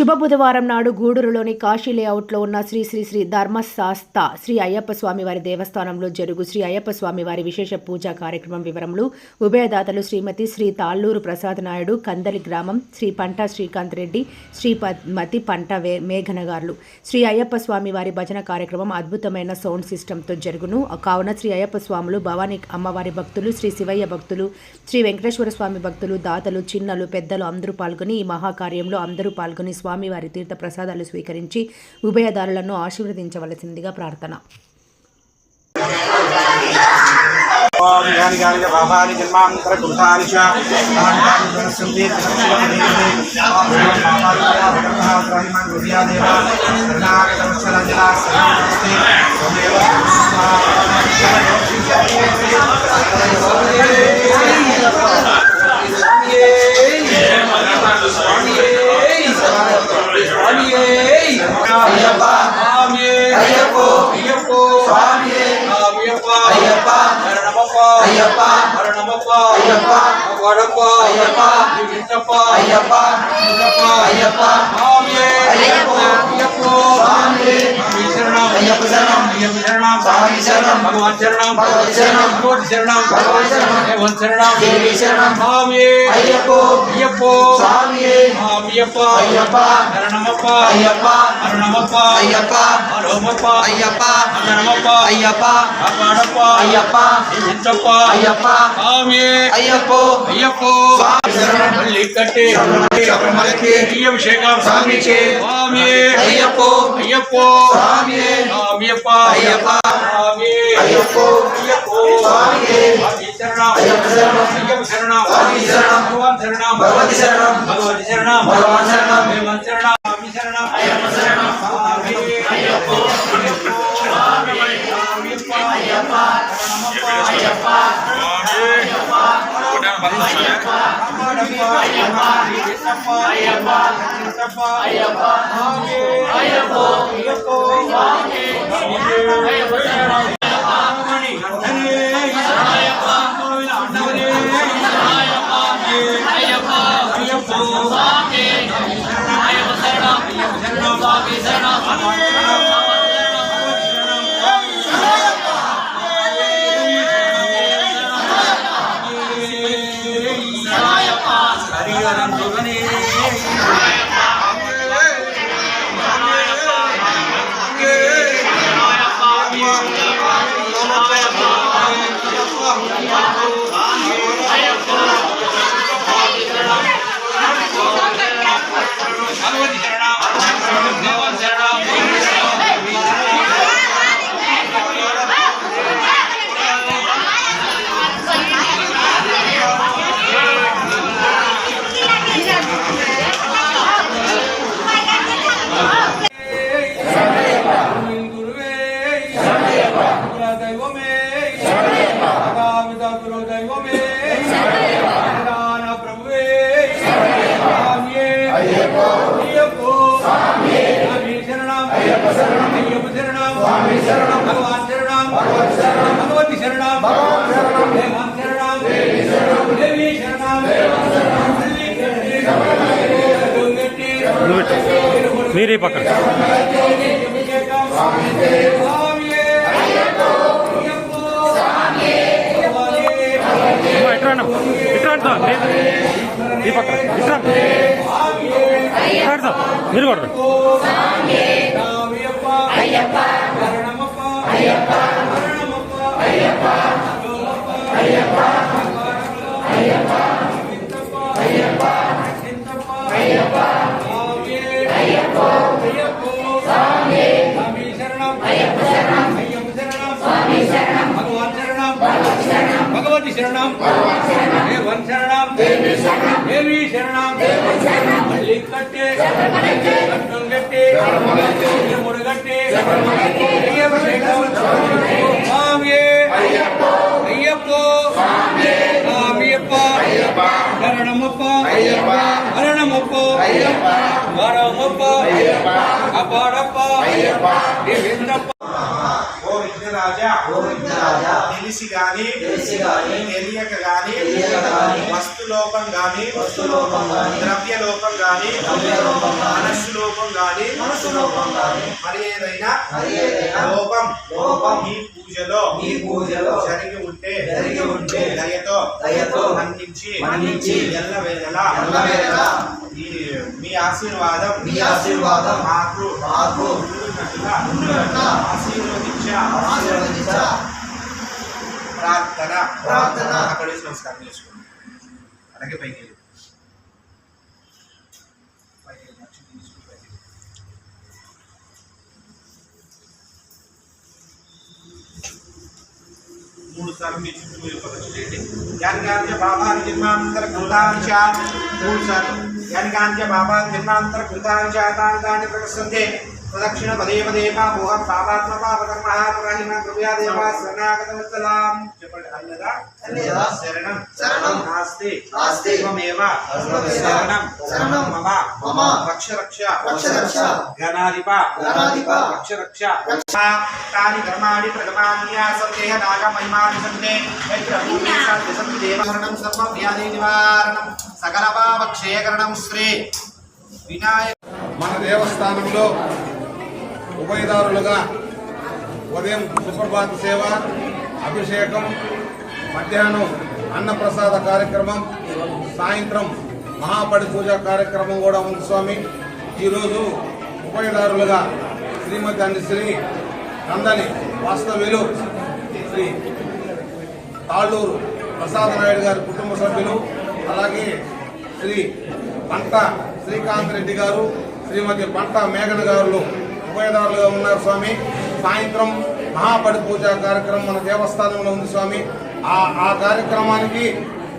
శుభ బుధవారం నాడు గూడూరులోని కాశీ లేఅవుట్లో ఉన్న శ్రీ శ్రీ శ్రీ ధర్మశాస్త శ్రీ అయ్యప్ప స్వామి వారి దేవస్థానంలో జరుగు శ్రీ అయ్యప్ప స్వామి వారి విశేష పూజా కార్యక్రమం వివరములు ఉభయదాతలు శ్రీమతి శ్రీ తాళ్ళూరు ప్రసాద్ నాయుడు కందలి గ్రామం శ్రీ పంట శ్రీకాంత్ రెడ్డి శ్రీ పద్మతి పంట వే మేఘనగార్లు శ్రీ అయ్యప్ప స్వామి వారి భజన కార్యక్రమం అద్భుతమైన సౌండ్ సిస్టంతో జరుగును. కావున శ్రీ అయ్యప్ప స్వాములు భవానీ అమ్మవారి భక్తులు శ్రీ శివయ్య భక్తులు శ్రీ వెంకటేశ్వర స్వామి భక్తులు దాతలు చిన్నలు పెద్దలు అందరూ పాల్గొని ఈ మహాకార్యంలో అందరూ పాల్గొని స్వామి స్వామివారి తీర్థ ప్రసాదాలు స్వీకరించి ఉభయదారులను ఆశీర్వదించవలసిందిగా ప్రార్థన. జన్మాంతర శరణమప్ప అయ్యప్ప వడప్ప అయ్యప్ప వింటప్ప అయ్యప్ప వింటప్ప అయ్యప్ప స్వామియే అయ్యప్ప అయ్యప్ప స్వామియే స్వామి శరణం అయ్యప్ప శరణం అయ్యప్ప శరణం స్వామి శరణం భగవాన్ శరణం భగవత్ శరణం కోటి శరణం భగవాన్ శరణం దేవన్ శరణం దేవి శరణం స్వామియే అయ్యప్ప అయ్యప్ప స్వామియే స్వామియప్ప అయ్యప్ప శరణమప్ప అయ్యప్ప శరణమప్ప అయ్యప్ప హరోమప్ప అయ్యప్ప శరణమప్ప అయ్యప్ప కాపాడప్ప అయ్యప్ప ఇంటప్ప అయ్యప్ప స్వామి అయ్యప్ప అయ్యప్ప మళ్ళీ కట్టి స్వామియప్ప అయ్యప్ప. స్వామి అయ్యప్ప. అయ్యప్ప. స్వామి స్వామి శరణం అయ్యప్ప. శరణం అయ్యప్ప. శరణం స్వామి శరణం భగవాన్ శరణం భరించలేక Ayyappa I Ramadan, Ramadan, Ramadan, Ramadan, Ramadan, పక్కన అమ్మా, ఇట్రా ఈ పక్కన మీరు కొడతారు అయ్యప్ప தேவி சரணம். பள்ளிக்கட்டு கட்டுங்கட்டு. முருகட்டு சாமியே ஐயப்போ. சாமியப்பா சரணமப்பா. அரணமப்போ வரமப்பா. அப்பாடப்பா. దేవేంద్రప్ప ఓ విఘ్నరాజా తెలిసి గాని తెలిసి గాని తెలియక గాని తెలియక గాని వస్తు లోపం గాని వస్తు లోపం గాని ద్రవ్య లోపం రూపం గాని మనస్సు లోపం గాని మరి ఏదైనా లోపం లోపం ఈ పూజలో ఈ పూజలో జరిగి ఉంటే జరిగి ఉంటే దయతో దయతో మన్నించి మన్నించి ఎల్ల వేళలా ఎల్ల వేళలా ఈ మీ ఆశీర్వాదం మీ ఆశీర్వాదం మాకు మాకు ఉండునట్లుగా ఆశీర్వదించ ప్రార్థన. ప్రార్థన. అక్కడ వేసి నమస్కారం చేసుకోండి అలాగే పైకి. మూడు సార్లు మీ చుట్టూ మీరు చేయండి యానికాంత్య బాబాని జన్మాంతర కృతాంశ. మూడు సార్లు. యానికాంత్య బాబాని జన్మాంతర కృతాంశ. తాని ప్రదర్శంతే ప్రదక్షిణ పదే పదే మోహం పాపాత్మ పాపకర్మ పురాహిమ కృపయా దేవా శరణాగతవత్సలాం చెప్పండి. అన్యదా అన్యదా శరణం. శరణం. నాస్తి. నాస్తి. త్వమేవ శరణం. శరణం. మమ. మమ. రక్ష రక్ష రక్ష రక్ష గణాధిప గణాధిప రక్ష రక్ష తాని కర్మాణి ప్రథమాన్యాసందేహ నాగమహిమాని సంతే చైత్రభూమి సంతి దేవహరణం సర్వ వ్యాధి నివారణం. సకల పాపక్షయకరణం శ్రీ. వినాయక మన దేవస్థానంలో ఉభయదారులుగా ఉదయం సుప్రభాత సేవ అభిషేకం మధ్యాహ్నం అన్నప్రసాద కార్యక్రమం సాయంత్రం మహాపడి పూజ కార్యక్రమం కూడా ఉంది స్వామి. ఈరోజు ఉభయదారులుగా శ్రీమతి అండి శ్రీ కందని వాస్తవ్యులు శ్రీ తాళ్ళూరు ప్రసాద నాయుడు గారి కుటుంబ సభ్యులు అలాగే శ్రీ పంట శ్రీకాంత్ రెడ్డి గారు శ్రీమతి పంట మేఘన గారు ఉభయదారులుగా ఉన్నారు స్వామి. సాయంత్రం మహాపడి పూజ కార్యక్రమం మన దేవస్థానంలో ఉంది స్వామి. ఆ ఆ కార్యక్రమానికి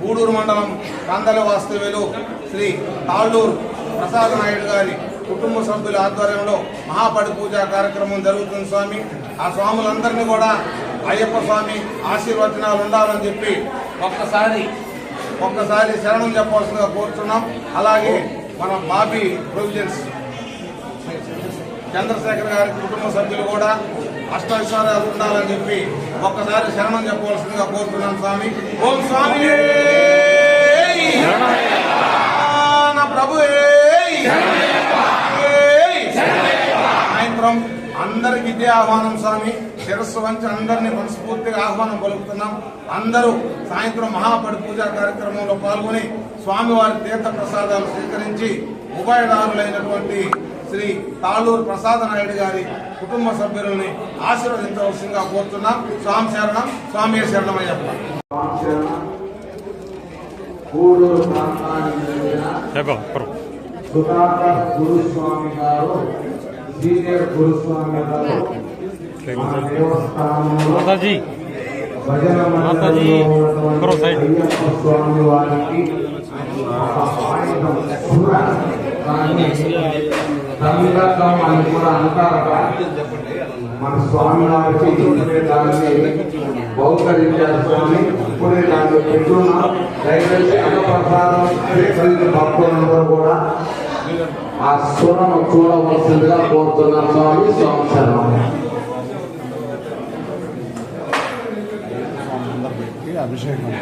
గూడూరు మండలం కందల వాస్తవ్యులు శ్రీ తాళ్ళూరు ప్రసాద్ నాయుడు గారి కుటుంబ సభ్యుల ఆధ్వర్యంలో మహాపడి పూజ కార్యక్రమం జరుగుతుంది స్వామి. ఆ స్వాములందరినీ కూడా అయ్యప్ప స్వామి ఆశీర్వచనాలు ఉండాలని చెప్పి ఒక్కసారి ఒక్కసారి శరణం చెప్పవలసిందిగా కోరుతున్నాం అలాగే మన బాబీ ప్రొవిజన్స్ చంద్రశేఖర్ గారి కుటుంబ సభ్యులు కూడా అష్టైశ్వర్యాలు ఉండాలని చెప్పి ఒక్కసారి శరణం చెప్పవలసిందిగా కోరుతున్నాను స్వామి. ఓం స్వామి. ప్రభు. సాయంత్రం అందరికి ఇదే ఆహ్వానం స్వామి. శిరస్సు వంచి అందరినీ మనస్ఫూర్తిగా ఆహ్వానం పలుకుతున్నాం. అందరూ సాయంత్రం మహాపడి పూజా కార్యక్రమంలో పాల్గొని స్వామివారి తీర్థ ప్రసాదాలు స్వీకరించి ఉభయదారులైనటువంటి శ్రీ తాళూరు ప్రసాద నాయుడు గారి కుటుంబ సభ్యులని ఆశీర్వదించవలసిందిగా కోరుతున్నాం. స్వామి శరణం స్వామి పరు సుధాక గురుస్వామి గారు సీనియర్ గురుస్వామి మాతాజీ. మాతాజీ. అయ్యప్ప స్వామి వారికి ఒక ఆయుధం కూడా దాన్ని దండకం అని కూడా అంటారు మన స్వామి వారికి ఇప్పుడే దాన్ని బహుకరించారు స్వామి ఇప్పుడే దాన్ని పెట్టున్నాం దయచేసి అన్నప్రసాదం స్వీకరించిన భక్తులందరూ కూడా ఆ సురను చూడవలసిందిగా కోరుతున్నాం స్వామి స్వామి శరణం అభిషేకం